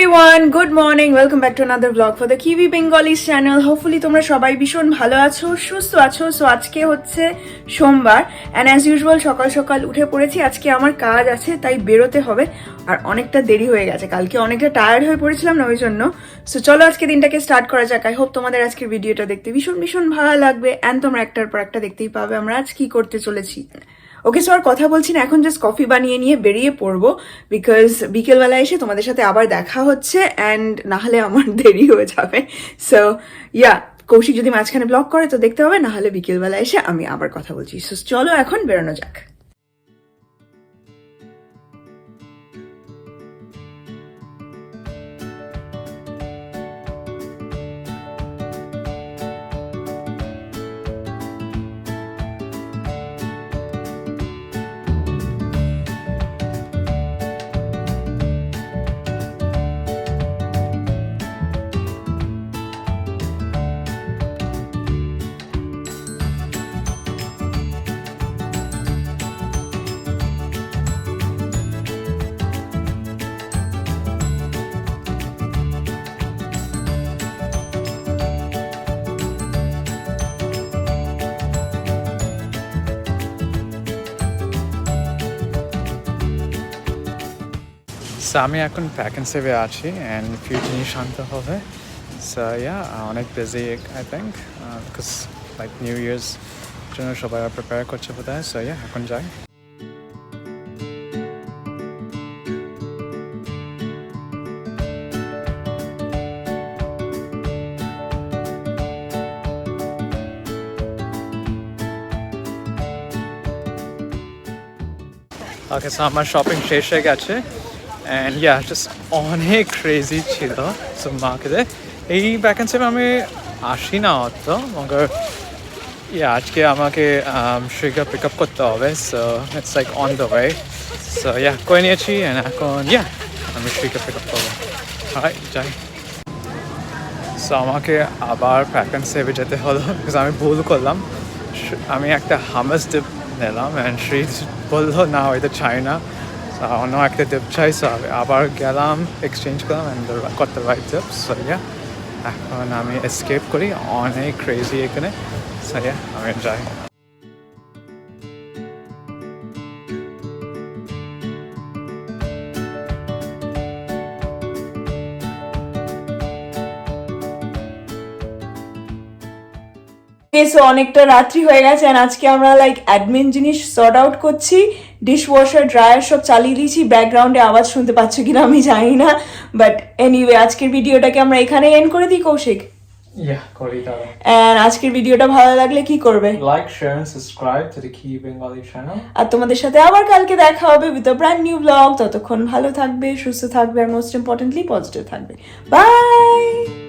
Everyone good morning welcome back to another vlog for the Kiwi Bengalis channel hopefully তোমরা সবাই ভীষণ ভালো আছো, সুস্থ আছো। সো আজকে হচ্ছে সোমবার অ্যান্ড অ্যাজ ইউজুয়াল সকাল সকাল উঠে পড়েছি। আজকে আমার কাজ আছে, তাই বেরোতে হবে, আর অনেকটা দেরি হয়ে গেছে। কালকে অনেকটা টায়ার্ড হয়ে পড়েছিলাম না ওই জন্য সো চলো আজকে দিনটাকে স্টার্ট করা যাক। আই হোপ তোমাদের আজকের ভিডিওটা দেখতে ভীষণ ভীষণ ভালো লাগবে অ্যান্ড তোমরা একটার পর একটা দেখতেই পাবে আমরা আজ কি করতে চলেছি। ওকে সো আর কথা বলছি না, এখন জাস্ট কফি বানিয়ে নিয়ে বেরিয়ে পড়ব বিকজ বিকেলবেলা এসে তোমাদের সাথে আবার দেখা হচ্ছে অ্যান্ড নাহলে আমার দেরি হয়ে যাবে। সো ইয়া কৌশিক যদি মাঝখানে ব্লক করে, তো দেখতে হবে নাহলে বিকেলবেলা এসে আমি আবার কথা বলছি। সো চলো এখন বেরোনো যাক। সো আমি এখন অ্যান্ড আছি অ্যান্ড ফিউ জিনিস আনতে হবে। সো ইয়া অনেক busy I think because like new year's জন্য সবাই প্রিপেয়ার করছে বোধ হয় সো ইয়া এখন যাই। ওকে সো আমার শপিং শেষ হয়ে গেছে। অ্যান্ড ইয়া জাস্ট অনেক ক্রেজি ছিল সো মার্কেটে এই ভ্যাকেন্সি আমি আসি না অত। মগর ইয়া আজকে আমাকে শ্রীকা পিক আপ করতে হবে। So it's like on the way so yeah করে নিয়েছি? অ্যান্ড এখন ইয়া আমি শ্রীকা পিক আপ করব। হাই যাই সো আমাকে আবার প্যাক অ্যান্ড সেভে যেতে হলো বিকজ আমি ভুল করলাম। আমি একটা হামাস ডিপ নিলাম। অ্যান্ড শ্রী বলল, না, ওইটা চাই না। অন্য একটা ডিপ চাই so আমি আবার গেলাম এক্সচেঞ্জ করলাম করতে রাইট ডিপ সো ইয়া এখন আমি এসকেপ করি, অনেক ক্রেজি এখানে। সো ইয়া আমি যাই। অনেকটা রাত্রি হয়ে গেছে আজকে আমরা লাইক অ্যাডমিন জিনিস সর্ট আউট করছি। ডিশ ওয়াশার ড্রায়ার সব চালিয়ে দিয়েছি। ব্যাকগ্রাউন্ডে আওয়াজ শুনতে পাচ্ছ কিনা আমি জানি না। বাট এনিওয়ে আজকের ভিডিওটাকে আমরা এখানে এন্ড করে দিই কৌশিক। আজকের ভিডিওটা ভালো লাগলে কি করবে? Like share and subscribe to the Kiwi Bengali channel আর তোমাদের সাথে আবার কালকে দেখা হবে with a brand new vlog ততক্ষণ ভালো থাকবে সুস্থ থাকবে আর মোস্ট ইম্পর্টেন্টলি পজিটিভ থাকবে। বাই